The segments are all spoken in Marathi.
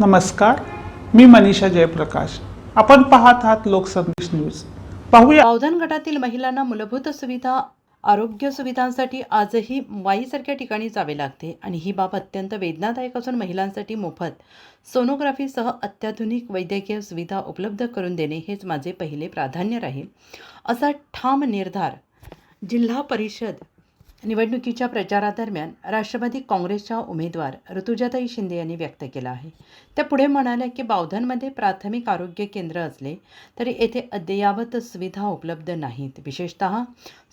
नमस्कार मी मनीषा जयप्रकाश. आपण पाहत आहात लोकसंदेश न्यूज. पाहूया अवधान गटातील महिलांना मूलभूत सुविधा आरोग्य सुविधांसाठी आजही वाईसारख्या ठिकाणी जावे लागते आणि ही बाब अत्यंत वेदनादायक असून महिलांसाठी मोफत सोनोग्राफीसह अत्याधुनिक वैद्यकीय सुविधा उपलब्ध करून देणे हेच माझे पहिले प्राधान्य राहील. असा ठाम निर्धार जिल्हा परिषद निवडणुकीच्या प्रचारादरम्यान राष्ट्रवादी काँग्रेसच्या उमेदवार ऋतुजाताई शिंदे यांनी व्यक्त केला आहे. त्या पुढे म्हणाल्या की बावधनमध्ये प्राथमिक आरोग्य केंद्र असले तरी येथे अद्ययावत सुविधा उपलब्ध नाहीत. विशेषतः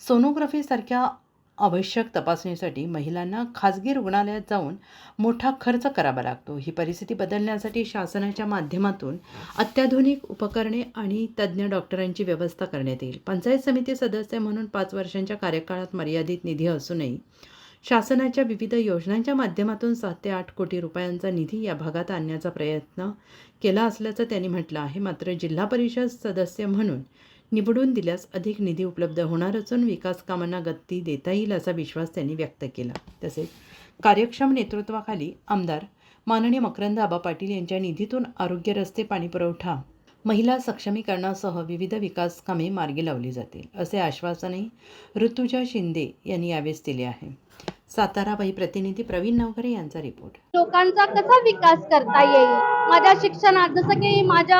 सोनोग्राफीसारख्या आवश्यक तपासणीसाठी महिलांना खाजगी रुग्णालयात जाऊन मोठा खर्च करावा लागतो. ही परिस्थिती बदलण्यासाठी शासनाच्या माध्यमातून अत्याधुनिक उपकरणे आणि तज्ज्ञ डॉक्टरांची व्यवस्था करण्यात येईल. पंचायत समिती सदस्य म्हणून पाच वर्षांच्या कार्यकाळात मर्यादित निधी असूनही शासनाच्या विविध योजनांच्या माध्यमातून सात ते आठ कोटी रुपयांचा निधी या भागात आणण्याचा प्रयत्न केला असल्याचं त्यांनी म्हटलं आहे. मात्र जिल्हा परिषद सदस्य म्हणून निवडून दिल्यास अधिक निधी उपलब्ध होणार असून विकास कामांना गती देता येईल असा विश्वास त्यांनी व्यक्त केला. तसेच कार्यक्षम नेतृत्वाखाली आमदार माननीय मकरंद आबा पाटील यांच्या निधीतून आरोग्य रस्ते पाणीपुरवठा महिला सक्षमीकरणासह विविध विकास कामे मार्गी लावली जातील असे आश्वासनही ऋतुजा शिंदे यांनी यावेळेस दिले आहे. सातारा बाई प्रतिनिधी प्रवीण नवघरे यांचा रिपोर्ट. लोकांचा कसा विकास करता येईल? माझ्या शिक्षणात जसं की माझ्या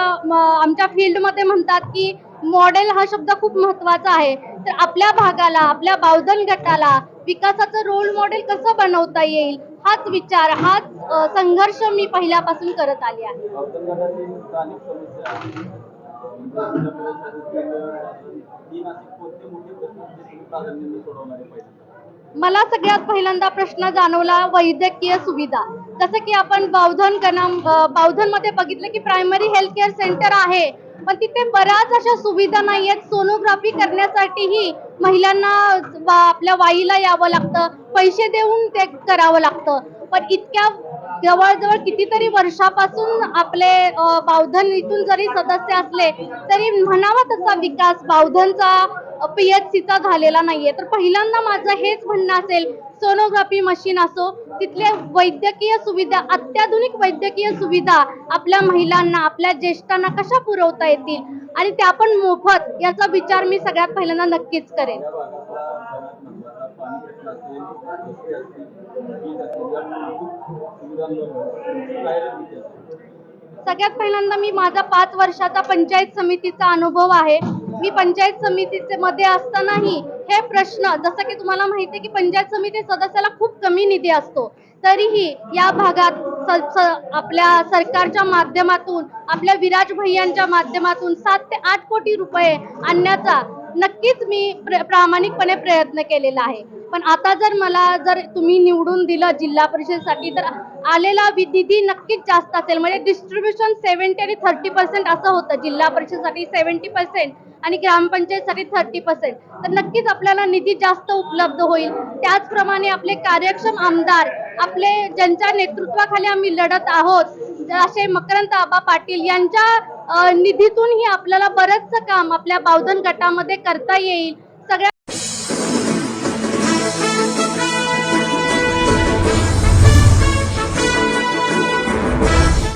आमच्या फील्डमध्ये म्हणतात की मॉडेल हा शब्द खूप महत्त्वाचा आहे. तर आपल्या भागाला आपल्या बावधन गटाला विकासाचं रोल मॉडेल कसं बनवता येईल? हाच विचार हाच संघर्ष मी पहिल्यापासून करत आली आहे. मला सगळ्यात पहिल्यांदा प्रश्न जाणवला वैद्यकीय सुविधा. जसं की आपण बावधन गणा बावधनमध्ये बघितलं की प्रायमरी हेल्थ केअर सेंटर आहे. पण तिथे बऱ्याच अशा सुविधा नाही आहेत सोनोग्राफी करण्यासाठीही महिलांना आपल्या वाईला यावं लागतं. पैसे देऊन ते करावं लागतं. पण इतक्या जवळजवळ कितीतरी वर्षापासून आपले बावधन इथून जरी सदस्य असले तरी म्हणावा तसा विकास बावधनचा पीएचसीचा झालेला नाहीये. तर पहिल्यांदा माझं हेच म्हणणं असेल सोनोग्राफी मशीन असो तिथले वैद्यकीय सुविधा अत्याधुनिक वैद्यकीय सुविधा आपल्या महिलांना आपल्या ज्येष्ठांना कशा पुरवता येतील? आणि त्या पण मोफत याचा विचार मी सगळ्यात पहिल्यांदा नक्कीच करेन. सगळ्यात रस्ते असतील वीज या मूलभूत सुविधांवर सगळ्यात पहिल्यांदा मी माझा पाच वर्षाचा पंचायत समितीचा अनुभव आहे. मी पंचायत समितीचे मध्ये असतानाही हे प्रश्न जसं की तुम्हाला माहिती आहे की पंचायत समिती सदस्याला खूप कमी निधी असतो. तरीही या भागात आपल्या सरकारच्या माध्यमातून आपल्या विराज भैयांच्या माध्यमातून सात ते आठ कोटी रुपये आणण्याचा नक्कीच मी प्र प्रामाणिकपणे प्रयत्न केलेला आहे. पण आता जर मला जर तुम्ही निवडून दिलं जिल्हा परिषदेसाठी तर आलेला वि- निधी नक्कीच जास्त असेल. म्हणजे डिस्ट्रीब्युशन सेव्हन्टी आणि थर्टी पर्सेंट असं होतं. जिल्हा परिषदेसाठी सेव्हन्टी पर्सेंट आणि ग्रामपंचायतसाठी थर्टी पर्सेंट तर नक्कीच आपल्याला निधी जास्त उपलब्ध होईल. त्याचप्रमाणे आपले कार्यक्षम आमदार आपले ज्यांच्या नेतृत्वाखाली आम्ही लढत आहोत असे मकरंद आबा पाटील यांच्या निधीतूनही आपल्याला बरंचसं काम आपल्या बावधन गटामध्ये करता येईल.